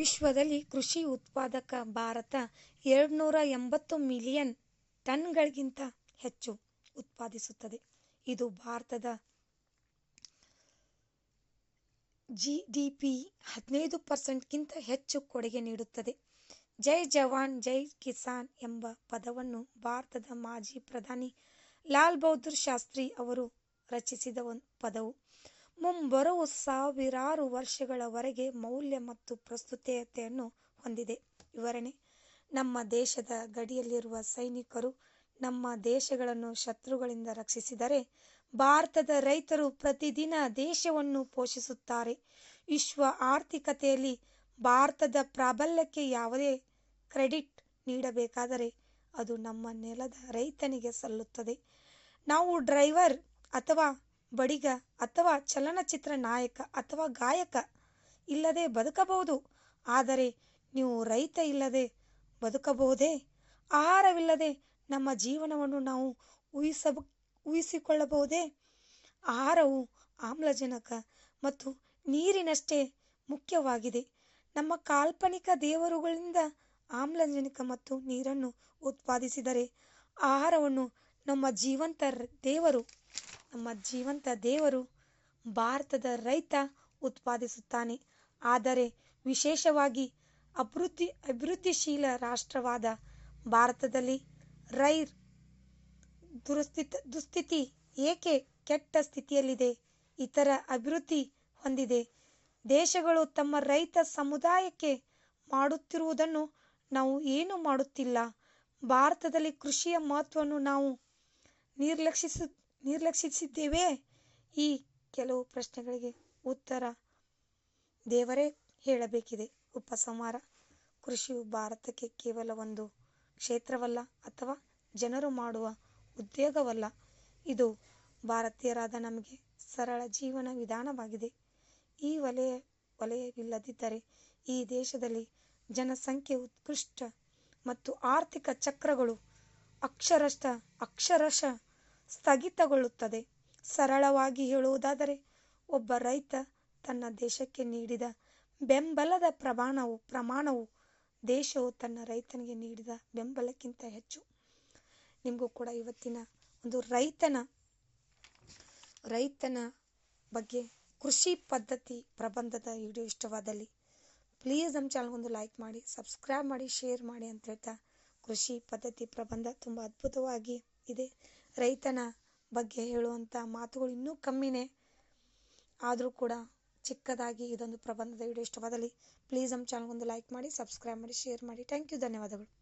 ವಿಶ್ವದಲ್ಲಿ ಕೃಷಿ ಉತ್ಪಾದಕ ಭಾರತ ಎರಡ್ನೂರ ಎಂಬತ್ತು ಮಿಲಿಯನ್ ಟನ್ಗಳಿಗಿಂತ ಹೆಚ್ಚು ಉತ್ಪಾದಿಸುತ್ತದೆ ಇದು ಭಾರತದ ಜಿ.ಡಿ.ಪಿ ಹದಿನೈದು ಪರ್ಸೆಂಟ್ಗಿಂತ ಹೆಚ್ಚು ಕೊಡುಗೆ ನೀಡುತ್ತದೆ. ಜೈ ಜವಾನ್, ಜೈ ಕಿಸಾನ್ ಎಂಬ ಪದವನ್ನು ಭಾರತದ ಮಾಜಿ ಪ್ರಧಾನಿ ಲಾಲ್ ಬಹದ್ದೂರ್ ಶಾಸ್ತ್ರಿ ಅವರು ರಚಿಸಿದ ಒಂದು ಪದವು ಮುಂಬರುವ ಸಾವಿರಾರು ವರ್ಷಗಳವರೆಗೆ ಮೌಲ್ಯ ಮತ್ತು ಪ್ರಸ್ತುತತೆಯನ್ನು ಹೊಂದಿದೆ. ವಿವರಣೆ ನಮ್ಮ ದೇಶದ ಗಡಿಯಲ್ಲಿರುವ ಸೈನಿಕರು ನಮ್ಮ ದೇಶಗಳನ್ನು ಶತ್ರುಗಳಿಂದ ರಕ್ಷಿಸಿದರೆ, ಭಾರತದ ರೈತರು ಪ್ರತಿದಿನ ದೇಶವನ್ನು ಪೋಷಿಸುತ್ತಾರೆ. ವಿಶ್ವ ಆರ್ಥಿಕತೆಯಲ್ಲಿ ಭಾರತದ ಪ್ರಾಬಲ್ಯಕ್ಕೆ ಯಾವುದೇ ಕ್ರೆಡಿಟ್ ನೀಡಬೇಕಾದರೆ ಅದು ನಮ್ಮ ನೆಲದ ರೈತನಿಗೆ ಸಲ್ಲುತ್ತದೆ. ನಾವು ಡ್ರೈವರ್ ಅಥವಾ ಬಡಗಿ ಅಥವಾ ಚಲನಚಿತ್ರ ನಾಯಕ ಅಥವಾ ಗಾಯಕ ಇಲ್ಲದೆ ಬದುಕಬಹುದು, ಆದರೆ ನೀವು ರೈತ ಇಲ್ಲದೆ ಬದುಕಬಹುದೇ? ಆಹಾರವಿಲ್ಲದೆ ನಮ್ಮ ಜೀವನವನ್ನು ನಾವು ಊಹಿಸಿಕೊಳ್ಳಬಹುದೇ? ಆಹಾರವು ಆಮ್ಲಜನಕ ಮತ್ತು ನೀರಿನಷ್ಟೇ ಮುಖ್ಯವಾಗಿದೆ. ನಮ್ಮ ಕಾಲ್ಪನಿಕ ದೇವರುಗಳಿಂದ ಆಮ್ಲಜನಕ ಮತ್ತು ನೀರನ್ನು ಉತ್ಪಾದಿಸಿದರೆ, ಆಹಾರವನ್ನು ನಮ್ಮ ಜೀವಂತ ದೇವರು ಭಾರತದ ರೈತ ಉತ್ಪಾದಿಸುತ್ತಾನೆ. ಆದರೆ ವಿಶೇಷವಾಗಿ ಅಭಿವೃದ್ಧಿ, ಅಭಿವೃದ್ಧಿಶೀಲ ರಾಷ್ಟ್ರವಾದ ಭಾರತದಲ್ಲಿ ರೈರ್ ದುಸ್ಥಿತಿ ಏಕೆ ಕೆಟ್ಟ ಸ್ಥಿತಿಯಲ್ಲಿದೆ? ಇತರ ಅಭಿವೃದ್ಧಿ ಹೊಂದಿದೆ ದೇಶಗಳು ತಮ್ಮ ರೈತ ಸಮುದಾಯಕ್ಕೆ ಮಾಡುತ್ತಿರುವುದನ್ನು ನಾವು ಏನು ಮಾಡುತ್ತಿಲ್ಲ. ಭಾರತದಲ್ಲಿ ಕೃಷಿಯ ಮಹತ್ವವನ್ನು ನಾವು ನಿರ್ಲಕ್ಷಿಸಿದ್ದೇವೆಯೇ? ಈ ಕೆಲವು ಪ್ರಶ್ನೆಗಳಿಗೆ ಉತ್ತರ ದೇವರೇ ಹೇಳಬೇಕಿದೆ. ಉಪಸಂಹಾರ ಕೃಷಿಯು ಭಾರತಕ್ಕೆ ಕೇವಲ ಒಂದು ಕ್ಷೇತ್ರವಲ್ಲ ಅಥವಾ ಜನರು ಮಾಡುವ ಉದ್ಯೋಗವಲ್ಲ. ಇದು ಭಾರತೀಯರಾದ ನಮಗೆ ಸರಳ ಜೀವನ ವಿಧಾನವಾಗಿದೆ. ಈ ವಲಯ ವಲಯವಿಲ್ಲದಿದ್ದರೆ ಈ ದೇಶದಲ್ಲಿ ಜನಸಂಖ್ಯೆ ಉತ್ಕೃಷ್ಟ ಮತ್ತು ಆರ್ಥಿಕ ಚಕ್ರಗಳು ಅಕ್ಷರಶಃ ಸ್ಥಗಿತಗೊಳ್ಳುತ್ತದೆ. ಸರಳವಾಗಿ ಹೇಳುವುದಾದರೆ, ಒಬ್ಬ ರೈತ ತನ್ನ ದೇಶಕ್ಕೆ ನೀಡಿದ ಬೆಂಬಲದ ಪ್ರಮಾಣವು ಪ್ರಮಾಣವು ದೇಶವು ತನ್ನ ರೈತನಿಗೆ ನೀಡಿದ ಬೆಂಬಲಕ್ಕಿಂತ ಹೆಚ್ಚು. ನಿಮಗೂ ಕೂಡ ಇವತ್ತಿನ ಒಂದು ರೈತನ ಬಗ್ಗೆ ಕೃಷಿ ಪದ್ಧತಿ ಪ್ರಬಂಧದ ವಿಡಿಯೋ ಇಷ್ಟವಾದಲ್ಲಿ ಪ್ಲೀಸ್ ನಮ್ಮ ಚಾನಲ್ಗೊಂದು ಲೈಕ್ ಮಾಡಿ, ಸಬ್ಸ್ಕ್ರೈಬ್ ಮಾಡಿ, ಶೇರ್ ಮಾಡಿ ಅಂತ ಹೇಳ್ತಾ ಕೃಷಿ ಪದ್ಧತಿ ಪ್ರಬಂಧ ತುಂಬ ಅದ್ಭುತವಾಗಿ ಇದೆ. ರೈತನ ಬಗ್ಗೆ ಹೇಳುವಂಥ ಮಾತುಗಳು ಇನ್ನೂ ಕಮ್ಮಿನೇ. ಆದರೂ ಕೂಡ ಚಿಕ್ಕದಾಗಿ ಇದೊಂದು ಪ್ರಬಂಧದ ವಿಡಿಯೋ ಇಷ್ಟವಾದಲ್ಲಿ ಪ್ಲೀಸ್ ನಮ್ಮ ಚಾನಲ್ಗೊಂದು ಲೈಕ್ ಮಾಡಿ, ಸಬ್ಸ್ಕ್ರೈಬ್ ಮಾಡಿ, ಶೇರ್ ಮಾಡಿ. ಥ್ಯಾಂಕ್ ಯು ಧನ್ಯವಾದಗಳು.